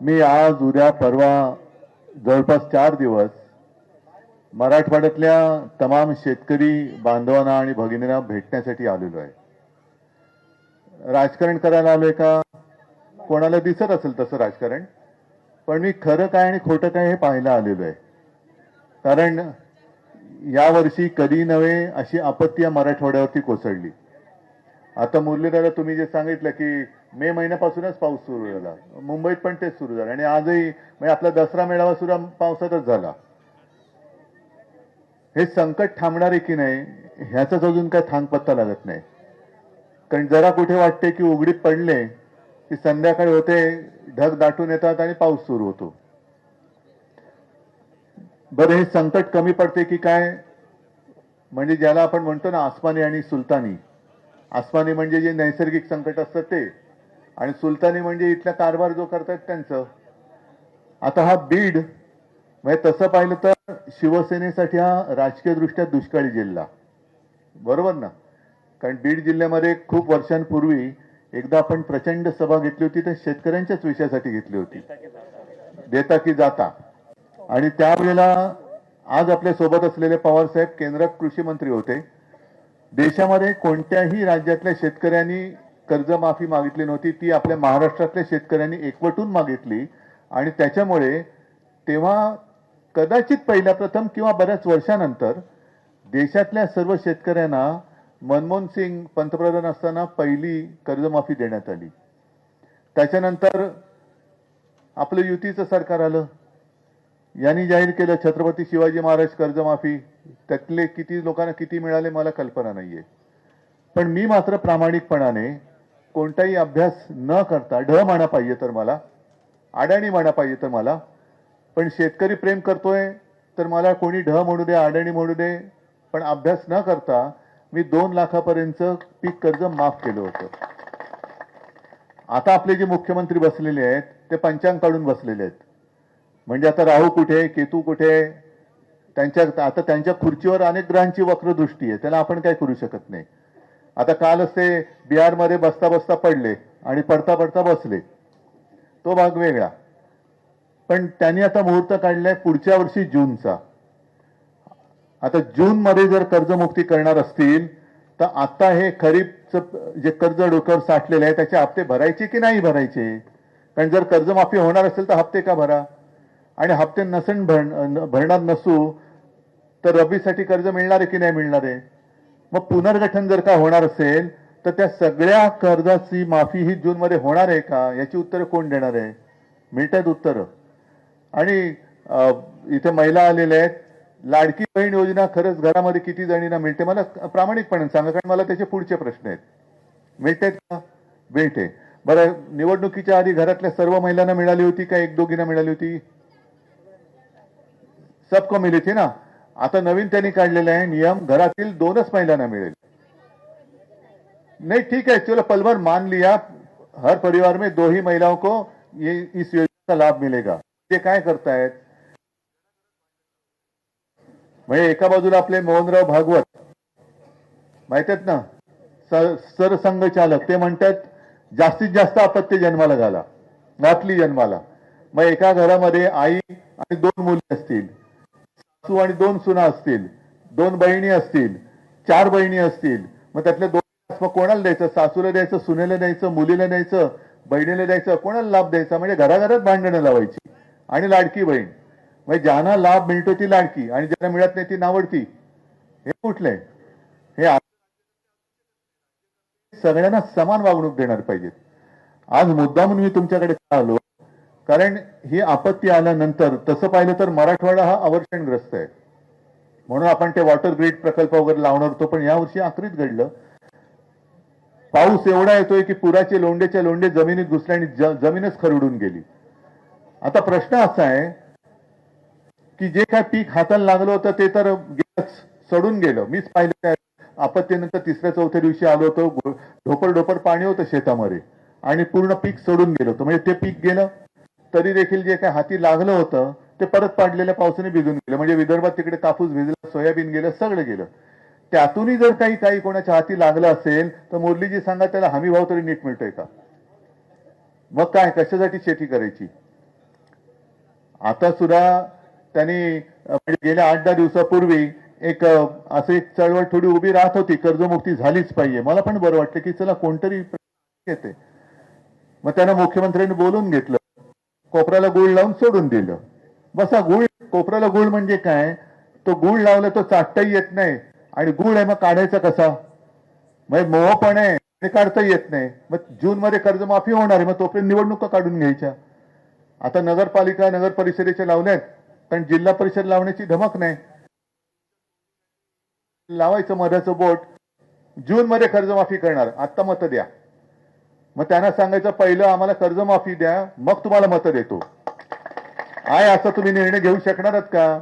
मी आज उद्या परवा जवळपास चार दिवस मराठवाड्यातल्या तमाम शेतकरी बांधवांना आणि भगिनींना भेटण्यासाठी आलेलो आहे. राजकारण करायला आलोय का? कोणाला दिसत असेल तसं राजकारण पण मी खरं काय आणि खोटं काय हे पाहायला आलेलो आहे. कारण यावर्षी कधी नव्हे अशी आपत्ती या मराठवाड्यावरती कोसळली. आता मुरलीदादा तुम्ही जे सांगितलं की मे महिन्यापासूनच पाऊस सुरू झाला. मुंबईत पण तेच सुरू झालं. आणि आजही म्हणजे आपला दसरा मेळावा सुद्धा पावसातच झाला. हे संकट थांबणार आहे की नाही ह्याचाच अजून काय थांग पत्ता लागत नाही. कारण जरा कुठे वाटते की उघडीत पडले की संध्याकाळी होते ढग दाटून येतात आणि पाऊस सुरू होतो. बरं हे संकट कमी पडते की काय? म्हणजे ज्याला आपण म्हणतो ना आसमानी आणि सुलतानी. आसमानी म्हणजे जे नैसर्गिक संकट असतं ते. आणि सुलतानी म्हणजे इथला कारभार जो करतात त्यांचं. आता हा बीड म्हणजे तसं पाहिलं तर शिवसेनेसाठी हा राजकीय दृष्ट्या दुष्काळी जिल्हा. बरोबर ना? कारण बीड जिल्ह्यामध्ये खूप वर्षांपूर्वी एकदा आपण प्रचंड सभा घेतली होती तर शेतकऱ्यांच्याच विषयासाठी घेतली होती. देता की जाता. आणि त्यावेळेला आज आपल्यासोबत असलेले पवार साहेब केंद्रात कृषी मंत्री होते. देशामध्ये कोणत्याही राज्यातल्या शेतकऱ्यांनी कर्जमाफी मागितली नव्हती. ती आपल्या महाराष्ट्रातल्या शेतकऱ्यांनी एकवटून मागितली. आणि त्याच्यामुळे तेव्हा कदाचित पहिल्या प्रथम किंवा बऱ्याच वर्षानंतर देशातल्या सर्व शेतकऱ्यांना मनमोहन सिंग पंतप्रधान असताना पहिली कर्जमाफी देण्यात आली. त्याच्यानंतर आपलं युतीचं सरकार आलं. यांनी जाहीर केलं छत्रपती शिवाजी महाराज कर्जमाफी. त्यातले किती लोकांना किती मिळाले मला कल्पना नाहीये. पण मी मात्र प्रामाणिकपणाने कोणताही अभ्यास न करता ढ म्हणा पाहिजे तर मला अडाणी म्हणा पाहिजे तर मला पण शेतकरी प्रेम करतोय तर मला कोणी ढ म्हणू दे अडाणी म्हणू दे पण अभ्यास न करता मी दोन लाखापर्यंत पीक कर्ज माफ केलं होतं. आता आपले जे मुख्यमंत्री बसलेले आहेत ते पंचांग काढून बसलेले आहेत. म्हणजे आता राहू कुठे केतू कुठे त्यांच्या आता त्यांच्या खुर्चीवर अनेक ग्रहांची वक्रदृष्टी आहे त्याला आपण काय करू शकत नाही. आता कालच ते बिहारमध्ये बसता बसता पडले आणि पडता पडता बसले. तो भाग वेगळा. पण त्यांनी आता मुहूर्त काढलाय पुढच्या वर्षी जूनचा. आता जूनमध्ये जर कर्जमुक्ती करणार असतील तर आता हे खरीपचं जे कर्ज डोक्यावर साठलेलं आहे त्याचे हप्ते भरायचे की नाही भरायचे? कारण जर कर्जमाफी होणार असेल तर हप्ते का भरा? आणि हप्ते नसन भर भरणार नसू तर रब्बीसाठी कर्ज मिळणार आहे की नाही मिळणार आहे? मग पुनर्गठन जर का होणार असेल तर त्या सगळ्या कर्जाची माफी ही जून मध्ये होणार आहे का? याची उत्तरं कोण देणार आहे? मिळतात उत्तरं. आणि इथे महिला आलेल्या आहेत. लाडकी बहीण योजना खरंच घरामध्ये किती जणींना मिळते? मला प्रामाणिकपणे सांगा कारण मला त्याचे पुढचे प्रश्न आहेत. मिळते का? मिळते. बरं निवडणुकीच्या आधी घरातल्या सर्व महिलांना मिळाली होती का? एक दोघींना मिळाली होती? सबको मिली थी ना? आता नवीन त्यांनी काढलेला आहे नियम घरातील दोनच महिलांना मिळेल. नहीं ठीक है चलो पलवर मान लिया हर परिवार में दो ही महिलाओं को ये इस योजना का लाभ मिलेगा. ते काय करतायत? म्हणजे एका बाजूला आपले मोहनराव भागवत माहीत आहेत ना सरसंघचालक ते म्हणतात जास्तीत जास्त अपत्य जन्माला घाला नातली जन्माला. मग एका घरामध्ये आई आणि दोन मुली असतील. सासू आणि दोन सुना असतील. दोन बहिणी असतील. चार बहिणी असतील. मग त्यातल्या दोन मग कोणाला द्यायचं? सासूला द्यायचं सुनेला द्यायचं मुलीला द्यायचं बहिणीला द्यायचं? कोणाला लाभ द्यायचा? म्हणजे घराघरात भांडणं लावायची. आणि लाडकी बहीण. म्हणजे ज्यांना लाभ मिळतो ती लाडकी. आणि ज्यांना मिळत नाही ती नावडती. हे कुठले हे सगळ्यांना समान वागणूक देणार पाहिजेत. आज मुद्दा म्हणून मी तुमच्याकडे आलो कारण ही आपत्ती आल्यानंतर तसं पाहिलं तर मराठवाडा हा अवर्षणग्रस्त आहे. म्हणून आपण ते वॉटर ग्रीड प्रकल्प वगैरे लावणार होतो पण यावर्षी आखरीत घडलं. पाऊस एवढा येतोय की पुराचे लोंडेच्या लोंडे जमिनीत घुसले आणि जमीनच खरडून गेली. आता प्रश्न असा आहे की जे काय पीक हाताला लागलं होतं ते तर सडून गेलं. मीच पाहिलं आपत्तीनंतर तिसऱ्या चौथ्या दिवशी आलो होतो ढोपर ढोपर पाणी होतं शेतामध्ये आणि पूर्ण पीक सडून गेलं होतं. म्हणजे ते पीक गेलं तरी देखील जे काही हाती लागलं होतं ते परत पाडलेल्या पावसाने भिजून गेलं. म्हणजे विदर्भात तिकडे कापूस भिजला सोयाबीन गेलं सगळं गेलं. त्यातूनही जर काही काही कोणाच्या हाती लागलं असेल तर मुरलीजी सांगा त्याला हमी भाव तरी नीट मिळतोय का? मग काय कशासाठी शेती करायची? आता सुद्धा त्यांनी म्हणजे गेल्या आठ दहा दिवसापूर्वी एक असं एक चळवळ थोडी उभी राहत होती कर्जमुक्ती झालीच पाहिजे. मला पण बरं वाटलं की चला कोणतरी येते. मग त्यांना मुख्यमंत्र्यांनी बोलून घेतलं. कोपऱ्याला गुळ लावून सोडून दिलं. बसा गुळ कोपऱ्याला गुळ म्हणजे काय? तो गुळ लावला तो चाटताही येत नाही. आणि गुळ आहे मग काढायचा कसा? म्हणजे मोह पण आहे ते काढता येत नाही. मग जून मध्ये कर्जमाफी होणार आहे मग तोपर्यंत निवडणुका काढून घ्यायच्या. आता नगरपालिका नगर परिषदेच्या लावल्यात पण जिल्हा परिषद लावण्याची धमक नाही. लावायचं मधाचं बोट जून मध्ये कर्जमाफी करणार. आत्ता मत द्या. मग त्यांना सांगायचं पहिलं आम्हाला कर्जमाफी द्या मग तुम्हाला मतं देतो. आहे असं तुम्ही निर्णय घेऊ शकणार का?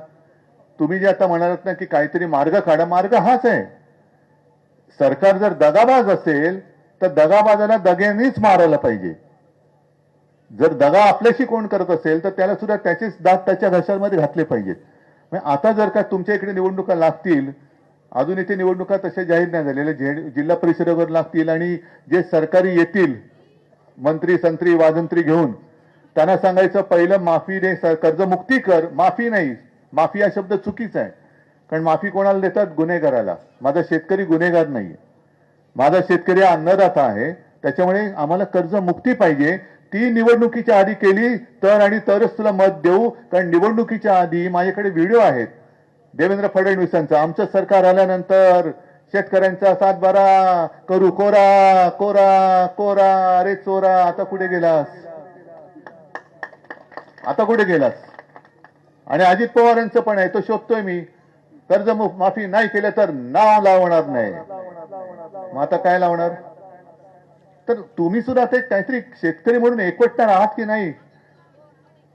तुम्ही जे आता म्हणालात ना की काहीतरी मार्ग काढा. मार्ग हाच आहे. सरकार जर दगाबाज असेल तर दगाबाजाला दग्यांनीच मारायला पाहिजे. जर दगा आपल्याशी कोण करत असेल तर त्याला सुद्धा त्याचेच दात त्याच्या घशामध्ये घातले पाहिजेत. आता जर का तुमच्या इकडे निवडणुका लागतील अजून इथे निवडणुका तशा जाहीर नाही झालेल्या. जे- जिल्हा परिषदेवर लागतील आणि जे सरकारी येतील मंत्री संत्री वाजंत्री घेऊन त्यांना सांगायचं पहिलं माफी दे कर्जमुक्ती कर. माफी नाही. माफी हा शब्द चुकीचा आहे. कारण माफी कोणाला देतात? गुन्हेगाराला. माझा शेतकरी गुन्हेगार नाहीये. माझा शेतकरी हा अन्नदाता आहे. त्याच्यामुळे आम्हाला कर्जमुक्ती पाहिजे. ती निवडणुकीच्या आधी केली तर आणि तरच तुला मत देऊ. कारण निवडणुकीच्या आधी माझ्याकडे व्हिडिओ आहेत. देवेंद्र फडणवीसांचा. आमचं सरकार आल्यानंतर शेतकऱ्यांचा सातबारा करू. कोरा कोरा कोरा अरे चोरा आता कुठे गेलास? आता कुठे गेलास? आणि अजित पवारांचं पण आहे तो शोधतोय मी. कर्ज माफी नाही केलं तर नाव लावणार नाही. मग आता काय लावणार? तर तुम्ही सुद्धा ते काहीतरी शेतकरी म्हणून एकवटणार आहात की नाही?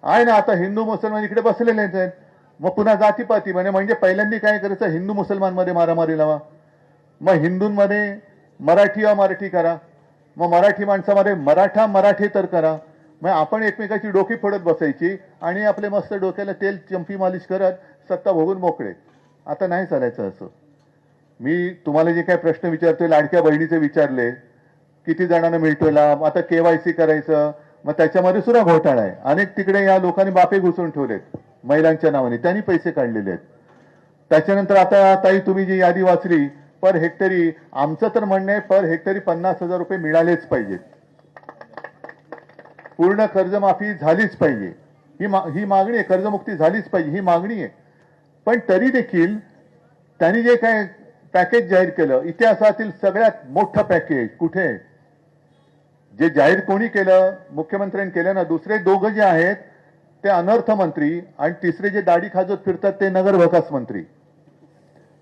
आहे ना आता हिंदू मुसलमान इकडे बसलेले आहेत. मग पुन्हा जातीपाती म्हणे म्हणजे पहिल्यांदा काय करायचं? हिंदू मुसलमानमध्ये मारामारी लावा. मग हिंदूंमध्ये मराठी वा मराठी करा. मग मराठी माणसामध्ये मराठा मराठी तर करा. मग आपण एकमेकाची डोकी फोडत बसायची आणि आपले मस्त डोक्याला तेल चंपी मालिश करत सत्ता भोगून मोकळे. आता नाही चालायचं असं. मी तुम्हाला जे काय प्रश्न विचारतोय लाडक्या बहिणीचे विचारले किती जणांना मिळतोय लाभ? आता केवायसी करायचं. मग त्याच्यामध्ये सुद्धा घोटाळा आहे. अनेक तिकडे या लोकांनी बापे घुसून ठेवलेत. महिलांच्या नावाने. त्यांनी पैसे काढलेले आहेत. त्याच्यानंतर आता ताई तुम्ही जी यादी वाचली पर हेक्टरी आमचं तर म्हणणं आहे पर हेक्टरी पन्नास हजार रुपये मिळालेच पाहिजेत. पूर्ण कर्जमाफी झालीच पाहिजे. ही मा ही मागणी आहे कर्जमुक्ती झालीच पाहिजे ही मागणी आहे. पण तरी देखील त्यांनी जे काय पॅकेज जाहीर केलं इतिहासातील सगळ्यात मोठं पॅकेज कुठे? आहे? जे जाहीर कोणी केलं मुख्यमंत्र्यांनी केलं ना दुसरे दोघं जे आहेत ते अनर्थ मंत्री आणि तिसरे जे दाढी खाजत फिरतात ते नगर विकास मंत्री.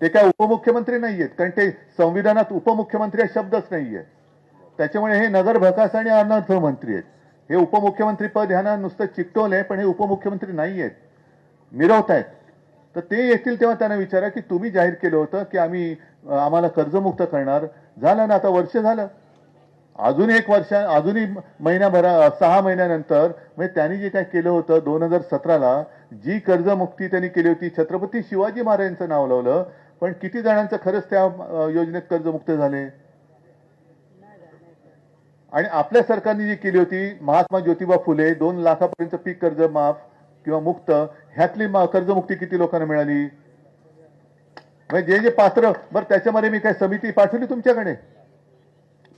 ते काय उपमुख्यमंत्री नाहीयेत कारण ते संविधानात उपमुख्यमंत्री हा शब्दच नाहीये. त्याच्यामुळे हे नगर विकास आणि अनर्थ मंत्री आहेत. हे उपमुख्यमंत्री पद ह्यांना नुसतं चिकटवलंय पण हे उपमुख्यमंत्री नाही आहेत मिरवत आहेत तर ते येतील तेव्हा त्यांना विचारा की तुम्ही जाहीर केलं होतं की आम्ही आम्हाला कर्जमुक्त करणार. झालं ना आता वर्ष झालं. अजून एक वर्ष अजूनही महिन्याभरा सहा महिन्यानंतर म्हणजे त्यांनी जे काय केलं होतं दोन हजार सतराला जी कर्जमुक्ती त्यांनी केली होती छत्रपती शिवाजी महाराजांचं नाव लावलं पण किती जणांचं खरंच त्या योजनेत कर्जमुक्त झाले? आणि आपल्या सरकारने जी केली होती महात्मा ज्योतिबा फुले दोन लाखापर्यंत पीक कर्ज माफ किंवा मुक्त ह्यातली कर्जमुक्ती किती लोकांना मिळाली? म्हणजे जे जे पात्र बरं त्याच्यामध्ये मी काय समिती पाठवली तुमच्याकडे?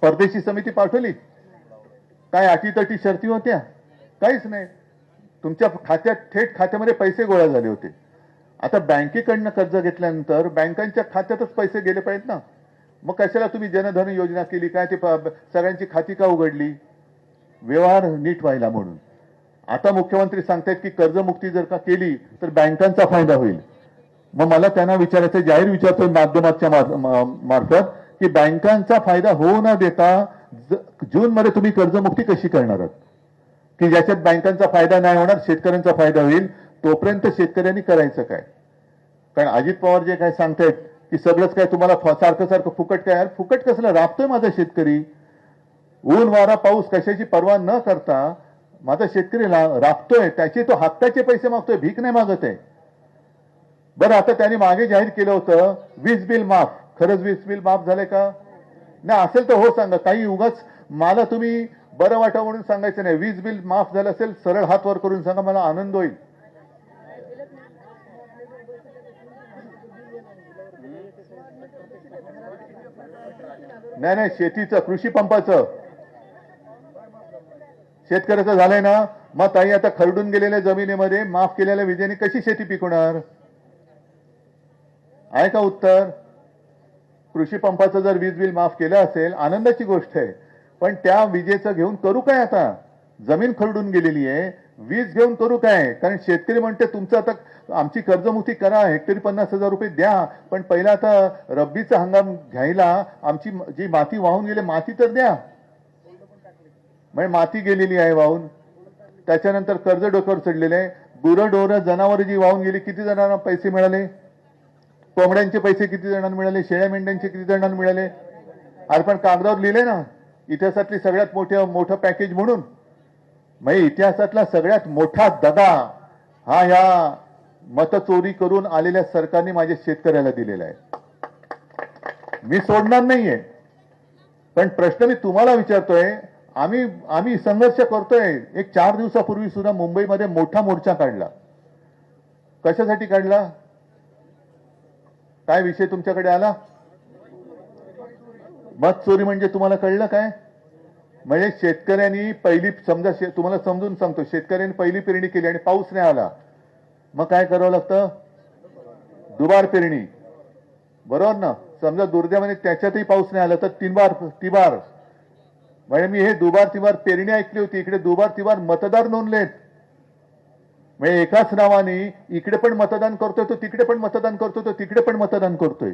परदेशी समिती पाठवली. काय अटीतटी शर्ती होत्या? काहीच नाही. तुमच्या खात्यात थेट खात्यामध्ये पैसे गोळा झाले होते. आता बँकेकडनं कर्ज घेतल्यानंतर बँकांच्या खात्यातच पैसे गेले पाहिजेत ना. मग कशाला तुम्ही जनधन योजना केली? काय ते सगळ्यांची खाती का उघडली? व्यवहार नीट व्हायला म्हणून. आता मुख्यमंत्री सांगतायत की कर्जमुक्ती जर का केली तर बँकांचा फायदा होईल. मग मला त्यांना विचारायचं जाहीर विचारतोय माध्यमाच्या मार- मा- मार्फत. की बँकांचा फायदा होऊ न देता जून मध्ये तुम्ही कर्जमुक्ती कशी करणार आहात? की ज्याच्यात बँकांचा फायदा नाही होणार शेतकऱ्यांचा फायदा होईल तोपर्यंत शेतकऱ्यांनी करायचं काय? कारण अजित पवार जे काय सांगतायत की सगळंच काय तुम्हाला सारखं सारखं फुकट काय? फुकट कसलं? राबतोय माझा शेतकरी. ऊन वारा पाऊस कशाची पर्वा न करता माझा शेतकरी राबतोय त्याचे तो हप्त्याचे पैसे मागतोय भीक नाही मागत आहे. बरं आता त्यांनी मागे जाहीर केलं होतं वीज बिल माफ. खरंच वीज बिल माफ झाले का? नाही असेल तर हो सांगा. काही उगाच मला तुम्ही बरं वाटा म्हणून सांगायचं नाही. वीज बिल माफ झालं असेल सरळ हात वर करून सांगा मला आनंद होईल. नाही नाही शेतीचं कृषी पंपाचं. शेतकऱ्याचं झालंय ना? मग ताई आता खरडून गेलेल्या जमिनीमध्ये माफ केलेल्या विजेने कशी शेती पिकवणार? आहे का उत्तर? कृषी पंपाचं जर वीज बिल माफ केलं असेल आनंदाची गोष्ट आहे. पण त्या विजेचं घेऊन करू काय आता? जमीन खरडून गेलेली आहे. वीज घेऊन करू काय? कारण शेतकरी म्हणते तुमचं आता आमची कर्जमुक्ती करा हेक्टरी पन्नास हजार रुपये द्या. पण पहिला आता रब्बीचा हंगाम घ्यायला आमची जी माती वाहून गेली माती तर द्या. म्हणजे माती गेलेली आहे वाहून. त्याच्यानंतर कर्ज डोक्यावर चढलेले आहे. गुरंढोरं जनावरं जी वाहून गेली किती जणांना पैसे मिळाले? कोंबड्यांचे पैसे किती जणांना मिळाले? शेळ्या मेंढ्यांचे किती जणांना मिळाले? अरे पण कागदावर लिहिले ना इतिहासातली सगळ्यात मोठं मोठं पॅकेज म्हणून. म्हणजे इतिहासातला सगळ्यात मोठा दगा हा ह्या मतचोरी करून आलेल्या सरकारने माझ्या शेतकऱ्याला दिलेला आहे. मी सोडणार नाहीये. पण प्रश्न मी तुम्हाला विचारतोय आम्ही आम्ही संघर्ष करतोय. एक चार दिवसापूर्वी सुद्धा मुंबईमध्ये मोठा मोर्चा काढला. कशासाठी काढला? काय विषय तुमच्याकडे आला? मत चोरी म्हणजे तुम्हाला कळलं काय? म्हणजे शेतकऱ्यांनी पहिली समजा शे- तुम्हाला समजून सांगतो शेतकऱ्यांनी पहिली पेरणी केली आणि पाऊस नाही आला. मग काय करावं लागतं? दुबार पेरणी. बरोबर ना? समजा दुर्दैवाने त्याच्यातही पाऊस नाही आला तर तिबार तिबार. म्हणजे मी हे दुबार तिबार पेरणी ऐकली होती. इकडे दुबार तिबार मतदार नोंदलेत. म्हणजे एकाच नावाने इकडे पण मतदान करतोय तो तिकडे पण मतदान करतोय तो तिकडे पण मतदान करतोय.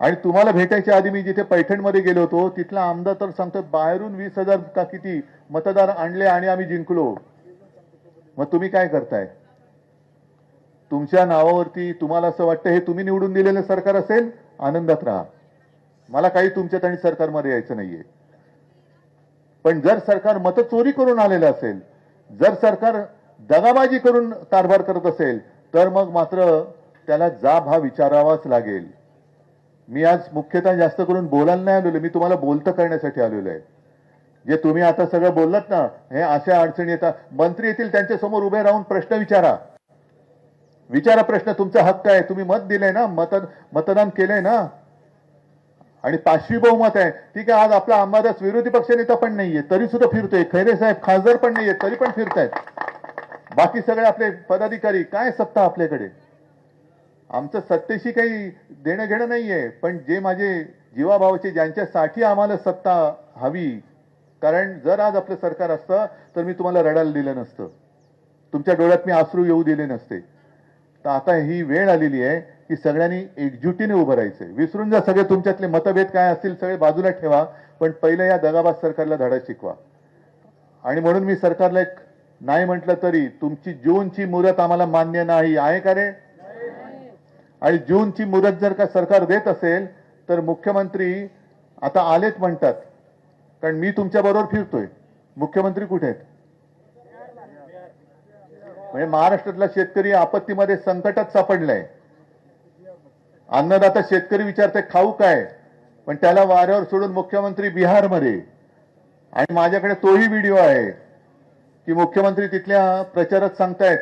आणि तुम्हाला भेटायच्या आधी मी जिथे पैठणमध्ये गेलो होतो तिथला आमदार तर सांगतो बाहेरून वीस हजार का किती मतदार आणले आणि आम्ही जिंकलो. मग तुम्ही काय करताय? तुमच्या नावावरती तुम्हाला असं वाटतं हे तुम्ही निवडून दिलेलं सरकार असेल आनंदात राहा. मला काही तुमच्यात आणि सरकारमध्ये यायचं नाहीये. पण जर सरकार मतचोरी करून आलेलं असेल जर सरकार दगाबाजी करून कारभार करत असेल तर मग मात्र त्याला जाब हा विचारावाच लागेल. मी आज मुख्यतः जास्त करून बोलायला नाही आलेलो मी तुम्हाला बोलतं करण्यासाठी आलेलो आहे. जे तुम्ही आता सगळं बोललात ना हे अशा अडचणी येतात. मंत्री येतील त्यांच्यासमोर उभे राहून प्रश्न विचारा. विचारा प्रश्न तुमचा हक्क आहे. तुम्ही मत दिलंय ना मत मतदान केलंय ना? आणि पाचवी बहुमत आहे. ठीक आहे आज आपला अंबादास विरोधी पक्षनेता पण नाहीये तरी सुद्धा फिरतोय. खैरे साहेब खासदार पण नाहीये तरी पण फिरतायत. बाकी सगळे आपले पदाधिकारी काय सत्ता आपल्याकडे? आमचं सत्तेशी काही देणं घेणं नाहीये पण जे माझे जीवाभावाचे ज्यांच्यासाठी आम्हाला सत्ता हवी कारण जर आज आपलं सरकार असतं तर मी तुम्हाला रडायला दिलं नसतं. तुमच्या डोळ्यात मी आसरू येऊ दिले नसते. तर आता ही वेळ आलेली आहे की सगळ्यांनी एकजुटीने उभं राहायचंय. विसरून जा सगळे तुमच्यातले मतभेद काय असतील सगळे बाजूला ठेवा पण पहिलं या दगाबाज सरकारला धडा शिकवा. आणि म्हणून मी सरकारला एक नाही म्हटलं तरी तुमची जूनची मुदत आम्हाला मान्य नाही आहे का रे? आणि जूनची मुदत जर का सरकार देत असेल तर मुख्यमंत्री आता आलेच म्हणतात कारण मी तुमच्या बरोबर फिरतोय. मुख्यमंत्री कुठे आहेत? म्हणजे महाराष्ट्रातला शेतकरी आपत्तीमध्ये संकटात सापडलाय. अन्नदाता शेतकरी विचारते खाऊ काय? पण त्याला वाऱ्यावर सोडून मुख्यमंत्री बिहारमध्ये. आणि माझ्याकडे तोही व्हिडिओ आहे. की मुख्यमंत्री तिथल्या प्रचारात सांगतायत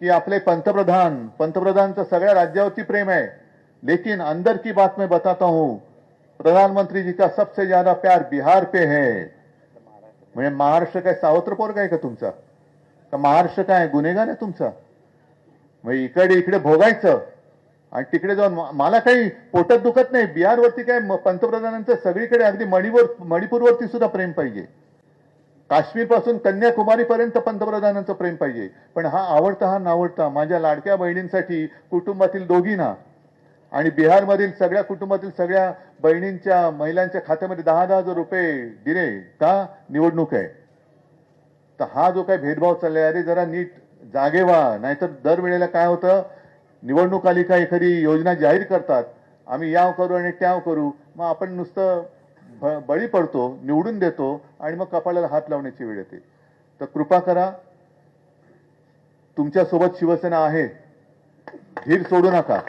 की आपले पंतप्रधान पंतप्रधानचं सगळ्या राज्यावरती प्रेम आहे. लेकिन अंदर की बात मैं बताता हूं प्रधानमंत्री जी का सबसे ज्यादा प्यार बिहार पे है. म्हणजे महाराष्ट्र काय सावत्र पोरग आहे का तुमचा? का महाराष्ट्र काय गुन्हेगार आहे तुमचा? मग इकडे इकडे भोगायचं आणि तिकडे जाऊन मला काही पोटात दुखत नाही. बिहारवरती काय पंतप्रधानांचं सगळीकडे अगदी मणिपूर मणिपूरवरती सुद्धा प्रेम पाहिजे. काश्मीरपासून कन्याकुमारीपर्यंत पंतप्रधानांचं प्रेम पाहिजे. पण हा आवडता हा नावडता माझ्या लाडक्या बहिणींसाठी कुटुंबातील दोघींना आणि बिहारमधील सगळ्या कुटुंबातील सगळ्या बहिणींच्या महिलांच्या खात्यामध्ये दहा दहा हजार रुपये दिले का? निवडणूक आहे. तर हा जो काही भेदभाव चाललाय अरे जरा नीट जागे व्हा. नाहीतर दरवेळेला काय होतं? निवडणूक आली का एखादी योजना जाहीर करतात. आम्ही याव करू आणि त्याव करू. मग आपण नुसतं बळी पडतो निवडून देतो आणि मग कपाळाला हात लावण्याची वेळ येते. तर कृपा करा तुमच्यासोबत शिवसेना आहे धीर सोडू नका.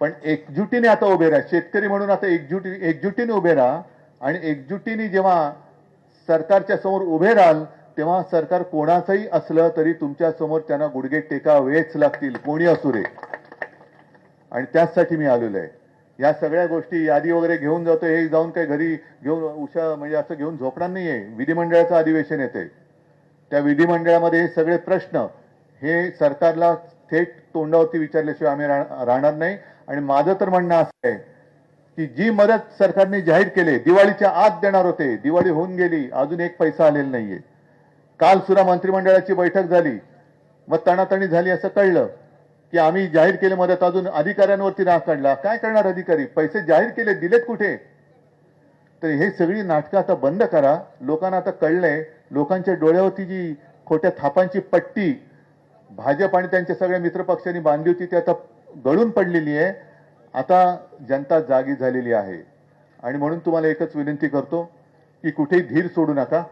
पण एकजुटीने आता उभे राहा. शेतकरी म्हणून आता एकजुटी एकजुटीने उभे राहा आणि एकजुटीने जेव्हा सरकारच्या समोर उभे राहाल तेव्हा सरकार कोणाचंही असलं तरी तुमच्यासमोर त्यांना गुडघे टेकावेच लागतील. कोणी असू रे आणि त्याचसाठी मी आलेलो आहे. या सगळ्या गोष्टी यादी वगैरे घेऊन जातो हे जाऊन काही घरी घेऊन उषा म्हणजे असं घेऊन झोपणार नाहीये. विधिमंडळाचं अधिवेशन येते त्या विधिमंडळामध्ये हे सगळे प्रश्न हे सरकारला थेट तोंडावरती विचारल्याशिवाय आम्ही रा- राहणार नाही. आणि माझं तर म्हणणं असं आहे की जी मदत सरकारने जाहीर केली दिवाळीच्या आत देणार होते दिवाळी होऊन गेली अजून एक पैसा आलेला नाहीये. काल सुद्धा मंत्रिमंडळाची बैठक झाली मग तणातणी झाली असं कळलं. की आम्ही जाहीर केले मदत अजून अधिकाऱ्यांवरती राग काढला. काय करणार अधिकारी? पैसे जाहीर केले दिलेत कुठे? तर हे सगळी नाटकं आता बंद करा. लोकांना आता कळलंय लोकांच्या डोळ्यावरती जी खोट्या थापांची पट्टी भाजप आणि त्यांच्या सगळ्या मित्रपक्षांनी बांधली होती ती आता गळून पडलेली आहे. आता जनता जागी झालेली आहे. आणि म्हणून तुम्हाला एकच विनंती करतो की कुठेही धीर सोडू नका.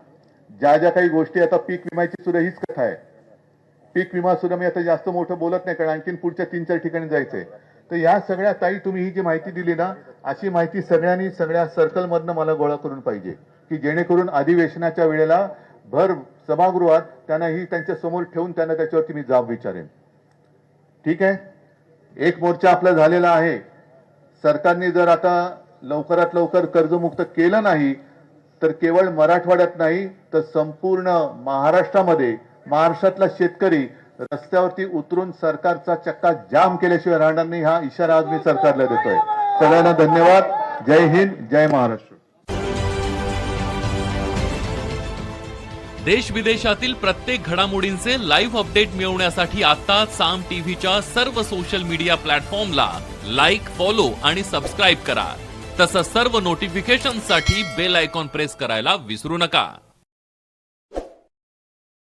ज्या ज्या काही गोष्टी आता पीक विम्याची सुद्धा हीच कथा आहे. पीक विमा सुद्धा मी आता जास्त मोठं बोलत नाही कारण आणखीन पुढच्या तीन चार ठिकाणी जायचंय. तर या सगळ्या ताई तुम्ही ही जी माहिती दिली ना अशी माहिती सगळ्यांनी सगळ्या सर्कलमधनं मला गोळा करून पाहिजे की जेणेकरून अधिवेशनाच्या वेळेला भर सभागृहात त्यांना ही त्यांच्यासमोर ठेवून त्यांना त्याच्यावरती मी जाब विचारेन. ठीक आहे? एक मोर्चा आपला झालेला आहे. सरकारने जर आता लवकरात लवकर कर्जमुक्त केलं नाही तर केवळ मराठवाड्यात नाही तर संपूर्ण महाराष्ट्रामध्ये महाराष्ट्रातला शेतकरी रस्त्यावरती उतरून सरकारचा चक्का जाम केल्याशिवाय राहणार नाही हा इशारा आज मी सरकारला देतोय. सगळ्यांना धन्यवाद. जय हिंद जय महाराष्ट्र. देश विदेशातील प्रत्येक घडामोडींचे लाईव्ह अपडेट मिळवण्यासाठी आता साम टीव्हीच्या सर्व सोशल मीडिया प्लॅटफॉर्मला लाईक फॉलो आणि सबस्क्राईब करा. तसंच सर्व नोटिफिकेशनसाठी बेल आयकॉन प्रेस करायला विसरू नका.